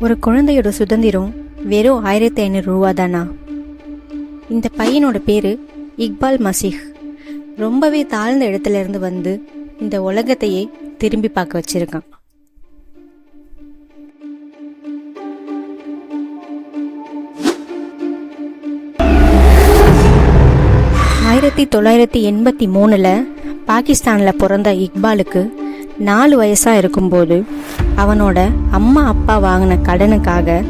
ஒரு குழந்தையோட சுதந்திரம் வெறும் ஆயிரத்தி ஐநூறு ரூபா தானா இந்த பையனோட பேர் இக்பால் மசீஹ். ரொம்பவே தாழ்ந்த இடத்துல இருந்து வந்து இந்த உலகத்தையே திரும்பி பார்க்க வச்சிருக்கான். ஆயிரத்தி தொள்ளாயிரத்தி எண்பத்தி மூணில் பாகிஸ்தானில் பிறந்த இக்பாலுக்கு நாலு வயசாக இருக்கும்போது அவனோட அம்மா அப்பா வாங்கின கடனுக்காக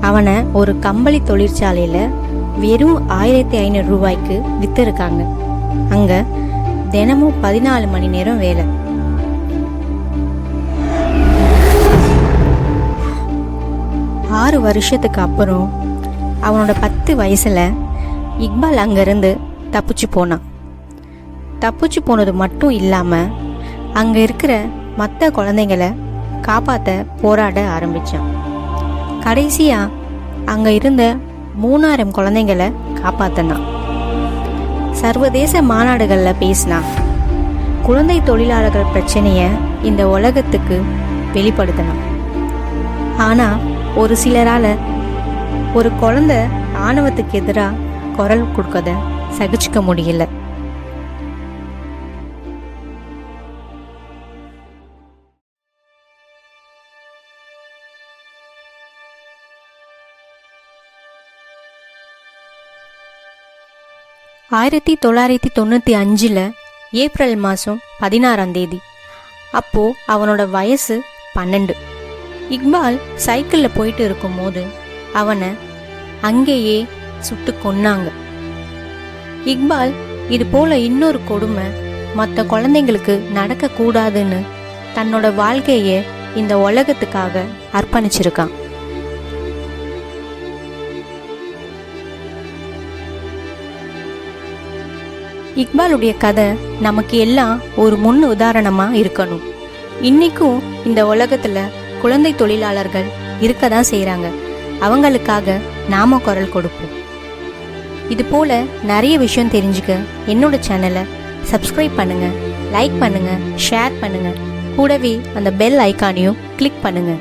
அவனை ஒரு கம்பளி தொழிற்சாலையில் வெறும் ஆயிரத்தி ஐநூறு ரூபாய்க்கு விற்றுருக்காங்க அங்கே தினமும் பதினாலு மணி நேரம் வேலை. ஆறு வருஷத்துக்கு அப்புறம் அவனோட பத்து வயசில் இக்பால் அங்கேருந்து தப்பிச்சு போனான். தப்பிச்சு போனது மட்டும் இல்லாமல் அங்கே இருக்கிற மற்ற குழந்தைங்கள காப்பாற்ற போராட ஆரம்பித்தான் கடைசியாக அங்கே இருந்த மூணாயிரம் குழந்தைங்கள காப்பாற்றினான் சர்வதேச மாநாடுகளில் பேசினான். குழந்தை தொழிலாளர்கள் பிரச்சனையை இந்த உலகத்துக்கு வெளிப்படுத்தினான். ஆனால் ஒரு சிலரால் ஒரு குழந்தை ஆணவத்துக்கு எதிராக குரல் கொடுக்கத சகிச்சுக்க முடியல. ஆயிரத்தி தொள்ளாயிரத்தி தொண்ணூற்றி அஞ்சில் ஏப்ரல் மாதம் பதினாறாம் தேதி. அப்போது அவனோட வயசு பன்னெண்டு. இக்பால் சைக்கிளில் போயிட்டு இருக்கும்போது அவனை அங்கேயே சுட்டு கொன்னாங்க. இக்பால் இது போல இன்னொரு கொடுமை மற்ற குழந்தைங்களுக்கு நடக்கக்கூடாதுன்னு தன்னோட வாழ்க்கையை இந்த உலகத்துக்காக அர்ப்பணிச்சிருக்கான். இக்பாலுடைய கதை நமக்கு எல்லாம் ஒரு முன் உதாரணமா இருக்கணும். இன்னைக்கும் இந்த உலகத்துல குழந்தை தொழிலாளர்கள் இருக்க தான் செய்கிறாங்க அவங்களுக்காக நாம குரல் கொடுப்போம். இது போல நிறைய விஷயம் தெரிஞ்சுக்க என்னோட சேனலை சப்ஸ்கிரைப் பண்ணுங்கள் லைக் பண்ணுங்கள் ஷேர் பண்ணுங்கள் கூடவே அந்த பெல் ஐக்கானையும் கிளிக் பண்ணுங்கள்